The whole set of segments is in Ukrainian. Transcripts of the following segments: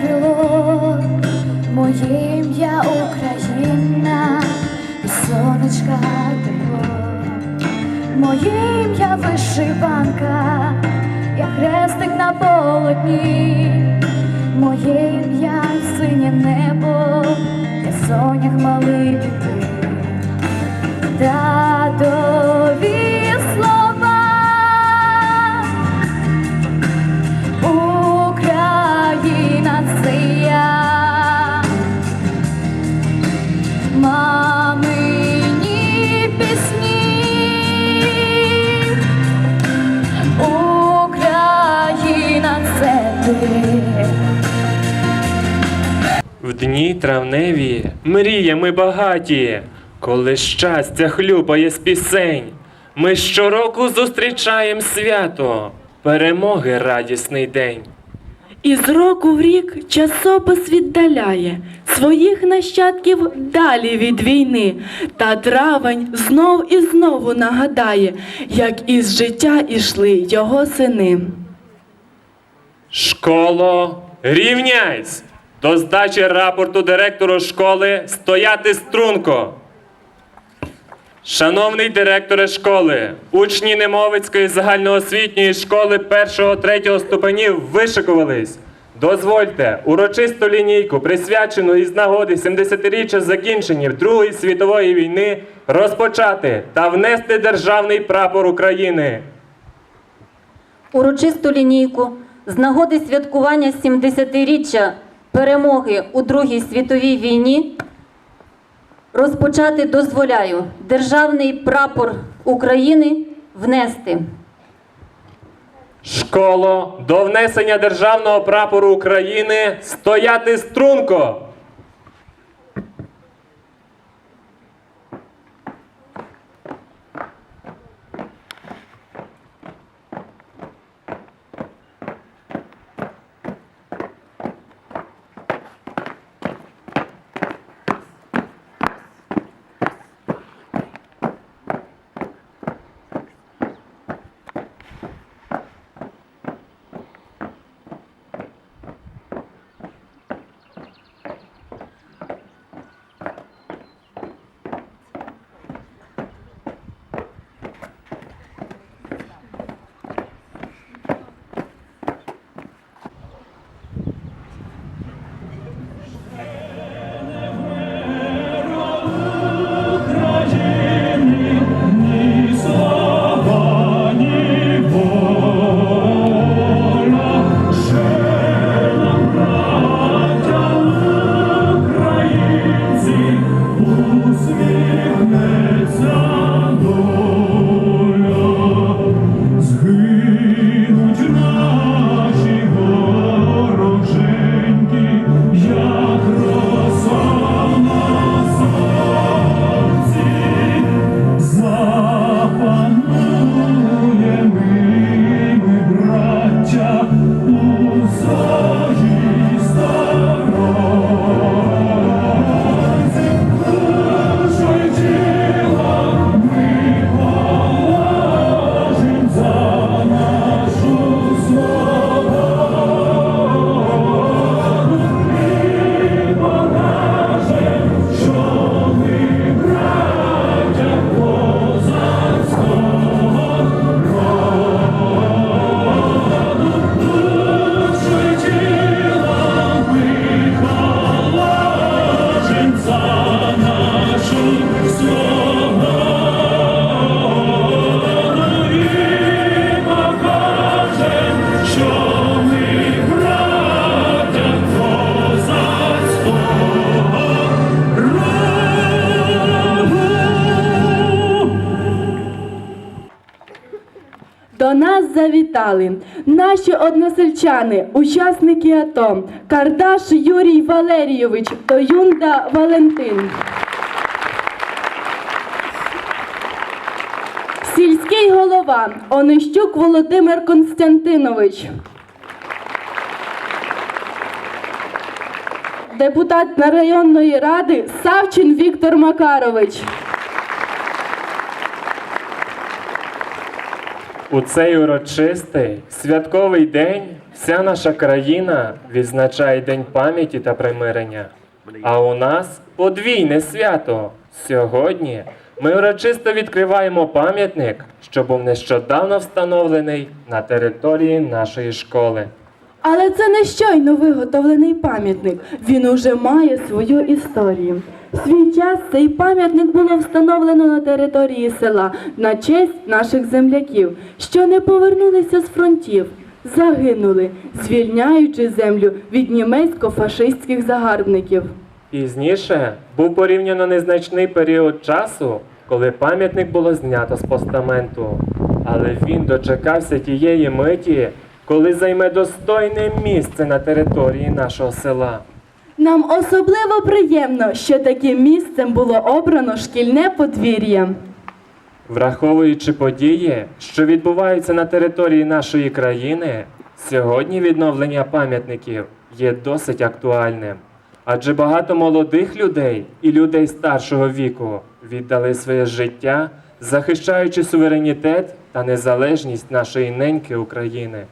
крило, моє ім'я Україна, і сонечка тепло, моє ім'я вишиванка, я хрестик на полотні, моє ім'я синє небо, я сонях малий дитин. Татові Мамині пісні Україна це ти В дні травневі мріями багаті, коли щастя хлюпає з пісень. Ми щороку зустрічаємо свято, перемоги радісний день. І з року в рік часопис віддаляє своїх нащадків далі від війни, та травень знов і знову нагадає, як із життя ішли його сини. Школо, рівняйсь! До здачі рапорту директору школи стояти струнко. Шановний директоре школи, учні Немовицької загальноосвітньої школи 1-3 ступенів вишикувались. Дозвольте урочисту лінійку, присвячену із нагоди 70-річчя закінчення Другої світової війни, розпочати та внести державний прапор України. урочисту лінійку з нагоди святкування 70-річчя перемоги у Другій світовій війні розпочати дозволяю державний прапор України внести. Школо, до внесення державного прапору України стояти струнко. Односельчани, учасники АТО, Кардаш Юрій Валерійович та Юнда Валентин. Сільський голова Онищук Володимир Константинович. Депутат районної ради Савчин Віктор Макарович. У цей урочистий святковий день вся наша країна відзначає День пам'яті та примирення. А у нас подвійне свято. Сьогодні ми урочисто відкриваємо пам'ятник, що був нещодавно встановлений на території нашої школи. Але це не щойно виготовлений пам'ятник. Він уже має свою історію. Свій час цей пам'ятник було встановлено на території села на честь наших земляків, що не повернулися з фронтів, загинули, звільняючи землю від німецько-фашистських загарбників. Пізніше був порівняно незначний період часу, коли пам'ятник було знято з постаменту. Але він дочекався тієї миті, коли займе достойне місце на території нашого села. Нам особливо приємно, що таким місцем було обрано шкільне подвір'я. Враховуючи події, що відбуваються на території нашої країни, сьогодні відновлення пам'ятників є досить актуальним. Адже багато молодих людей і людей старшого віку віддали своє життя, захищаючи суверенітет та незалежність нашої неньки України.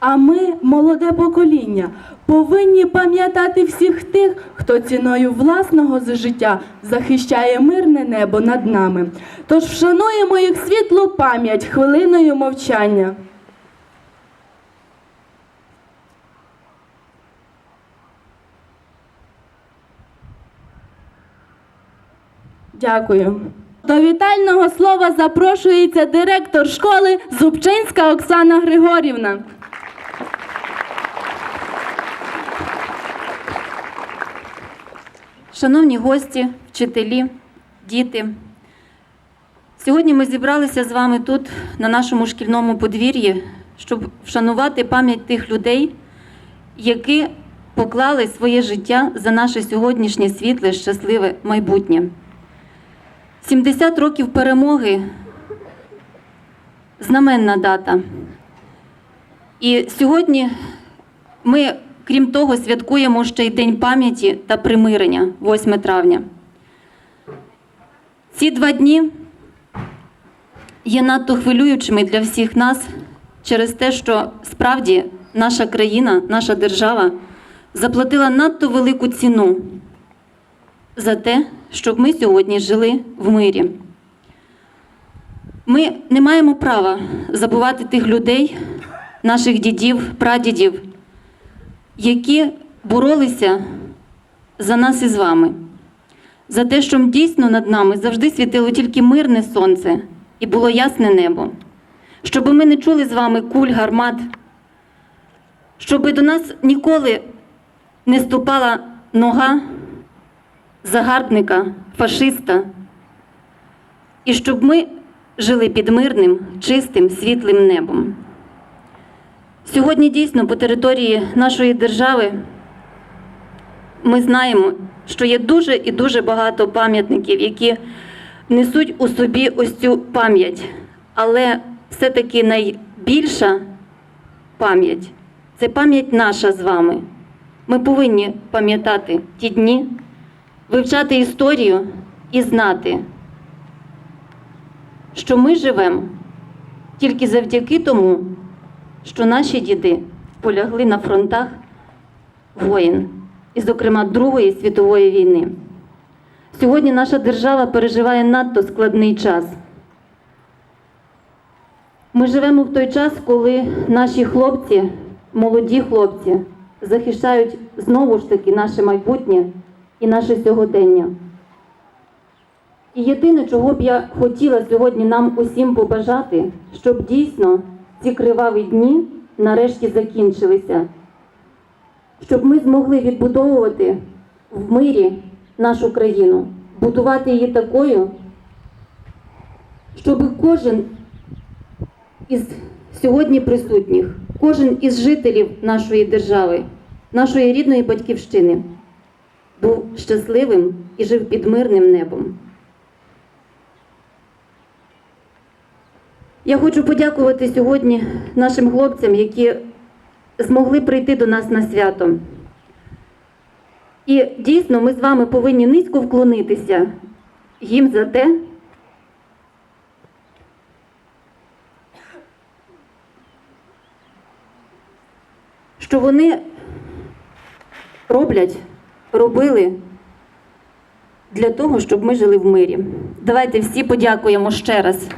А ми, молоде покоління, повинні пам'ятати всіх тих, хто ціною власного життя захищає мирне небо над нами. Тож вшануємо їх світлу пам'ять хвилиною мовчання. Дякую. До вітального слова запрошується директор школи Зубчинська Оксана Григорівна. Шановні гості, вчителі, діти. Сьогодні ми зібралися з вами тут, на нашому шкільному подвір'ї, щоб вшанувати пам'ять тих людей, які поклали своє життя за наше сьогоднішнє світле, щасливе майбутнє. 70 років перемоги знаменна дата. І сьогодні ми, крім того, святкуємо ще й День пам'яті та примирення 8 травня. Ці два дні є надто хвилюючими для всіх нас через те, що справді наша країна, наша держава заплатила надто велику ціну за те, щоб ми сьогодні жили в мирі. Ми не маємо права забувати тих людей, наших дідів, прадідів, які боролися за нас із вами, за те, щоб дійсно над нами завжди світило тільки мирне сонце і було ясне небо, щоб ми не чули з вами куль, гармат, щоб до нас ніколи не ступала нога загарбника, фашиста, і щоб ми жили під мирним, чистим, світлим небом. Сьогодні дійсно по території нашої держави ми знаємо, що є дуже і дуже багато пам'ятників, які несуть у собі ось цю пам'ять. Але все-таки найбільша пам'ять це пам'ять наша з вами. Ми повинні пам'ятати ті дні, вивчати історію і знати, що ми живемо тільки завдяки тому, що наші діди полягли на фронтах воїн, і, зокрема, Другої світової війни. Сьогодні наша держава переживає надто складний час. Ми живемо в той час, коли наші хлопці, молоді хлопці, захищають знову ж таки наше майбутнє і наше сьогодення. І єдине, чого б я хотіла сьогодні нам усім побажати, щоб дійсно ці криваві дні нарешті закінчилися, щоб ми змогли відбудовувати в мирі нашу країну, будувати її такою, щоб кожен із сьогодні присутніх, кожен із жителів нашої держави, нашої рідної батьківщини був щасливим і жив під мирним небом. Я хочу подякувати сьогодні нашим хлопцям, які змогли прийти до нас на свято. І дійсно ми з вами повинні низько вклонитися їм за те. Що вони роблять, робили для того, щоб ми жили в мирі. Давайте всі подякуємо ще раз.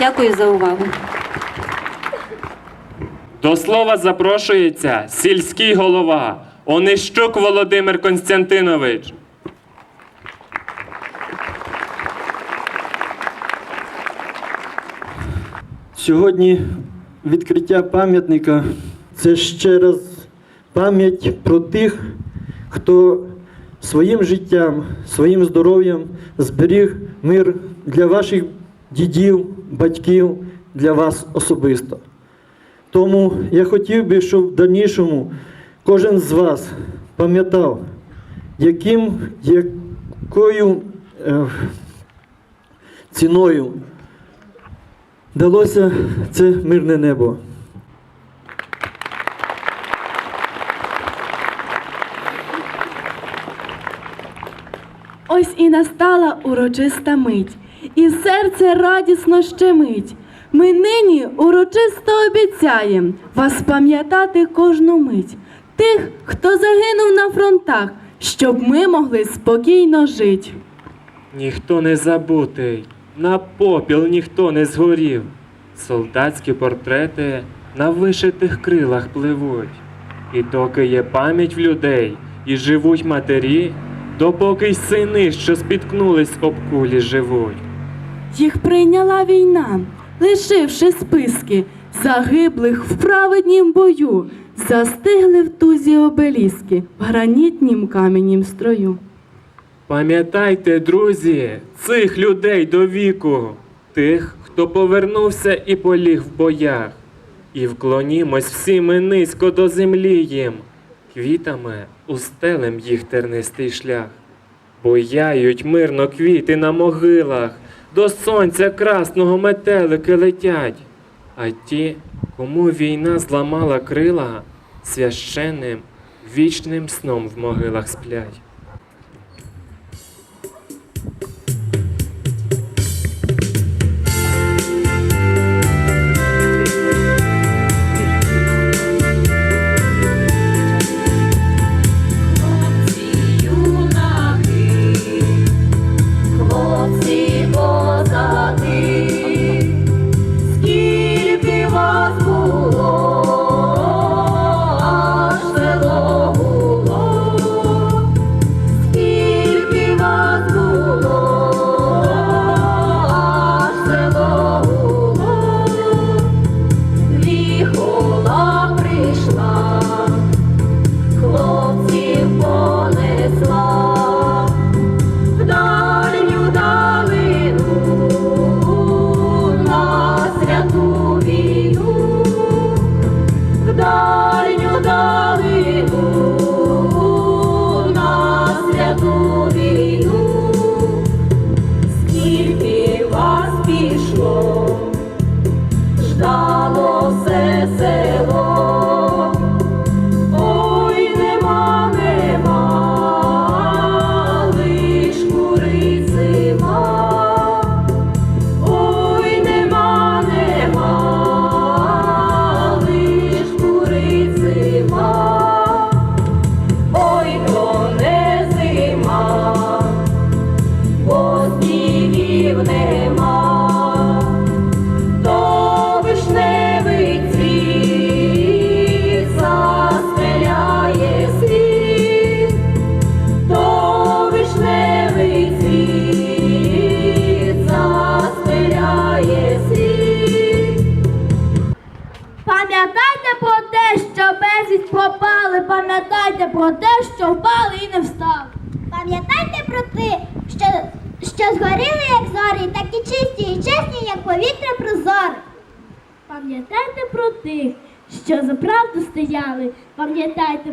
Дякую за увагу. До слова запрошується сільський голова Онищук Володимир Константинович. Сьогодні відкриття пам'ятника це ще раз пам'ять про тих, хто своїм життям, своїм здоров'ям зберіг мир для ваших дідів, батьків, для вас особисто. Тому я хотів би, щоб в дальнішому кожен з вас пам'ятав, яким, якою е, ціною далося це мирне небо. Ось і настала урочиста мить, і серце радісно щемить. Ми нині урочисто обіцяєм вас пам'ятати кожну мить, тих, хто загинув на фронтах, щоб ми могли спокійно жити. Ніхто не забутий, на попіл ніхто не згорів. Солдатські портрети на вишитих крилах пливуть. І доки є пам'ять в людей і живуть матері, допоки й сини, що спіткнулись об кулі, живуть. Їх прийняла війна, лишивши списки загиблих в праведнім бою, застигли в тузі обеліски в гранітнім каменім строю. Пам'ятайте, друзі, цих людей до віку, тих, хто повернувся і поліг в боях, і вклонімось всі ми низько до землі їм, квітами устелем їх тернистий шлях. Бояють мирно квіти на могилах, до сонця красного метелики летять. А ті, кому війна зламала крила, священним вічним сном в могилах сплять.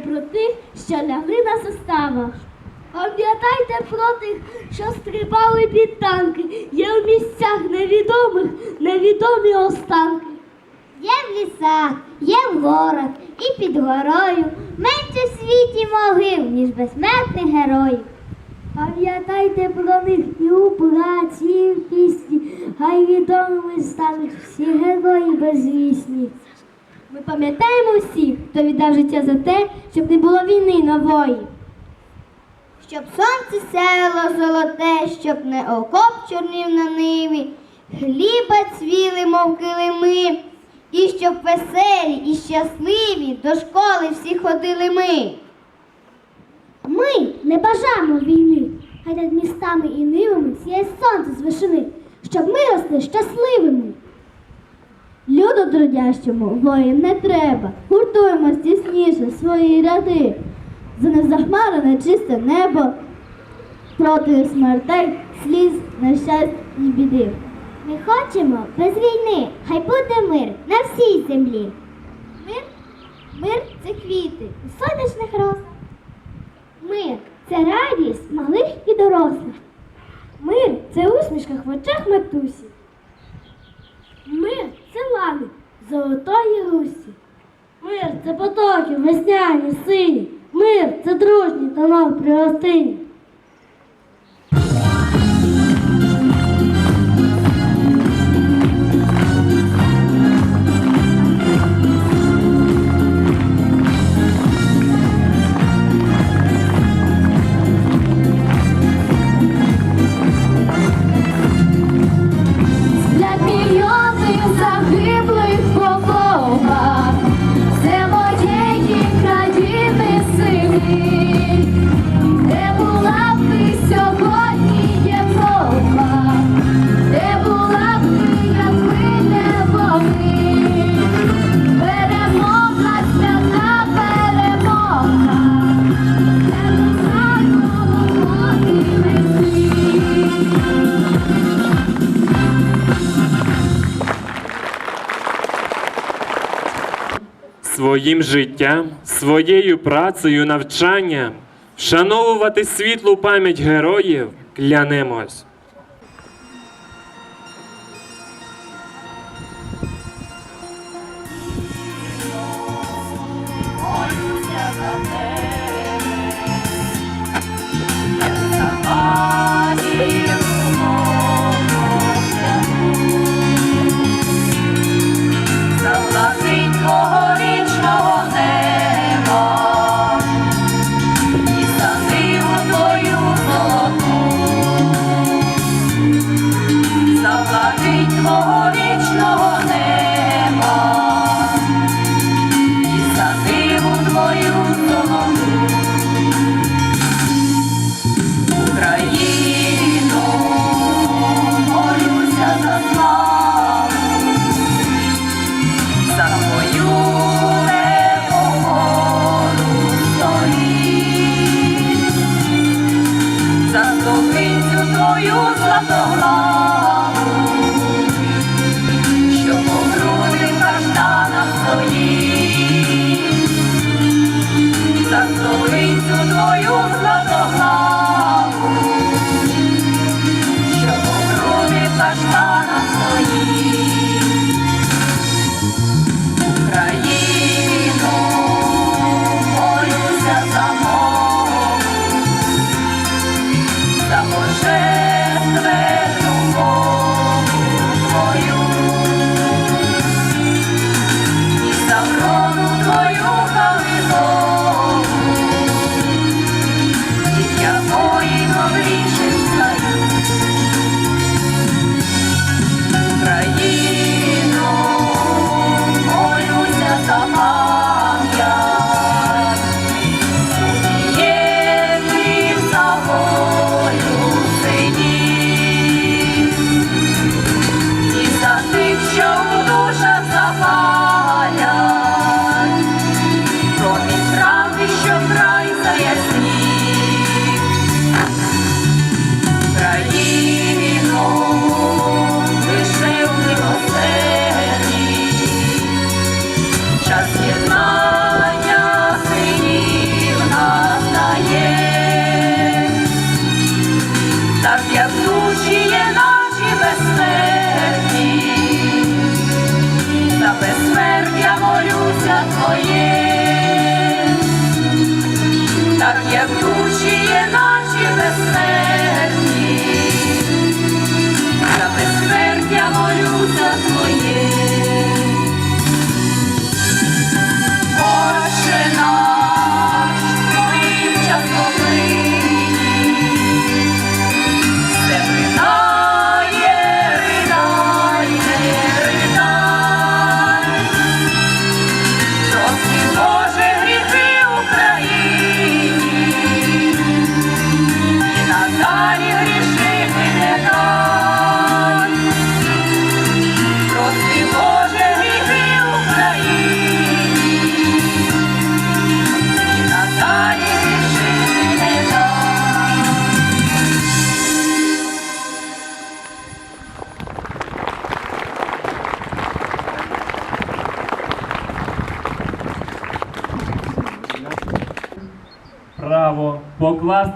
Про тих, що лягли на составах. Пам'ятайте про тих, що стрибали під танки, є в місцях невідомих, невідомі останки. Є в лісах, є в горах і під горою. Менше в світі могил, ніж безсмертних героїв. Пам'ятайте про них і у праці, і в пісні, хай відомими стануть всі герої безвісні. Ми пам'ятаємо всіх, хто віддав життя за те, щоб не було війни нової. Щоб сонце сяяло золоте, щоб не окоп чорнів на ниві, хліба цвіли, мов килими, і щоб веселі і щасливі до школи всі ходили ми. Ми не бажаємо війни, хай над містами і нивами сіє сонце з вишини, щоб ми росли щасливими. Люду трудящому воїн не треба, гуртуємо тісніше свої ряди, за незахмарене чисте небо, проти смертей, сліз, нещасть і біди. Ми хочемо без війни, хай буде мир на всій землі. Мир, мир це квіти у сонячних росах. Мир це радість малих і дорослих. Мир це усмішка в очах матусі. Мир лани золотої русі. Мир це потоки весняні, сині. Мир це дружні та при гостині. Своїм життям, своєю працею, навчанням вшановувати світлу пам'ять героїв клянемось. Заплатить течіє ночі безсмерті, за безсмертя молюся твоє, так як душі є наші безсмерті.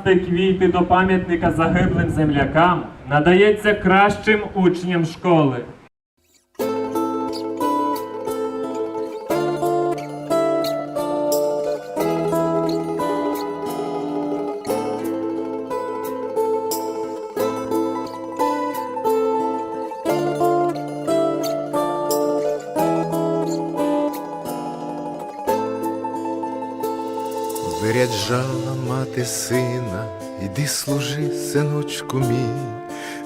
Покласти квіти до пам'ятника загиблим землякам надається кращим учням школи. Виряджала мати сина, іди служи, синочку мій,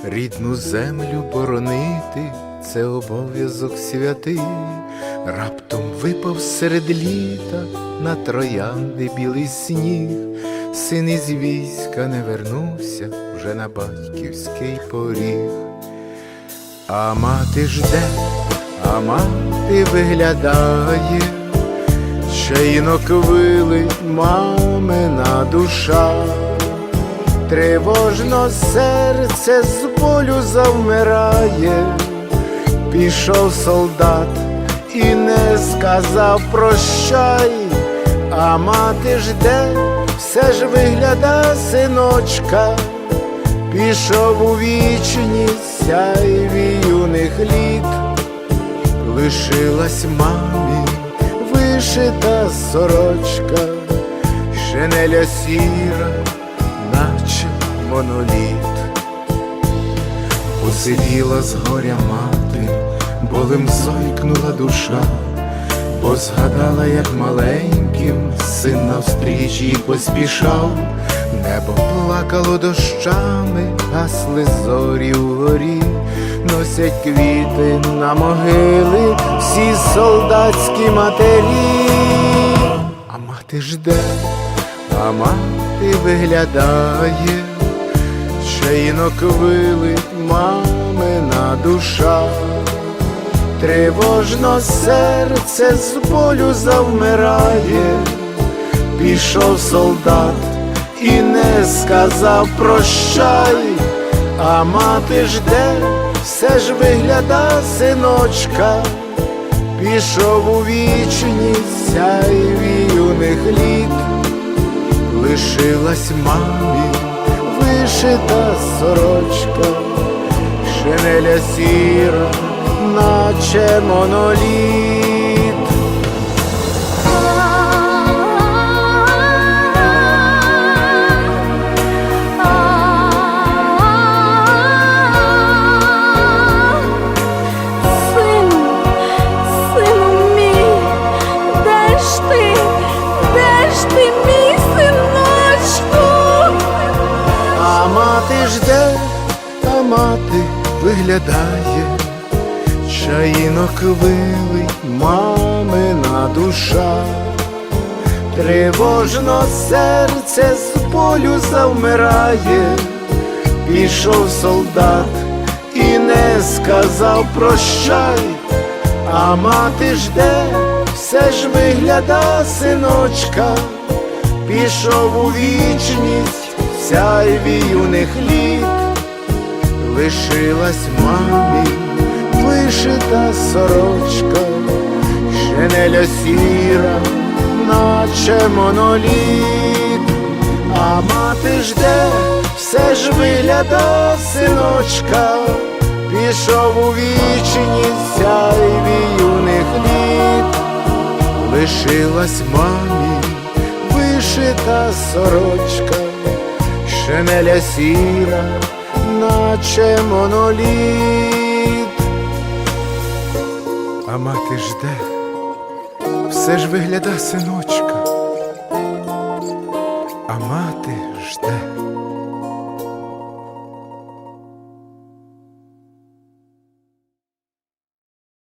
рідну землю боронити, це обов'язок святий, раптом випав серед літа на троянди білий сніг, син із війська не вернувся вже на батьківський поріг. А мати жде, а мати виглядає. Чаїнок вилить мамина душа, тривожно серце з болю завмирає, пішов солдат і не сказав прощай, а мати жде, все ж вигляда синочка, пішов у вічність сяйві юних літ, лишилась мамі вишита сорочка, шинеля сіра, наче моноліт. Посиділа з горя мати, болем зойкнула душа, бо згадала, як маленьким син навстріч їй поспішав, небо плакало дощами, гасли зорі вгорі, носять квіти на могили всі солдатські матері, а мати жде, а мати виглядає, чаїнок вилить мамина душа. Тривожно серце з болю завмирає, пішов солдат і не сказав прощай, а мати жде, все ж вигляда синочка, пішов у вічність сяйві юних літ, лишилась мамі вишита сорочка, шинеля сіра, наче моноліт. Виглядає, чаїнок вилить мамина душа, тривожно серце з болю завмирає, пішов солдат і не сказав прощай, а мати жде, все ж вигляда синочка, пішов у вічність сяйві юних літ, лишилась мамі. Вишита сорочка, шинеля сіра, наче моноліт, а мати жде, все ж вигляда синочка, пішов у вічність сяйві юних літ, лишилась мамі вишита сорочка, шинеля сіра, наче моноліт. А мати жде, все ж вигляда синочка,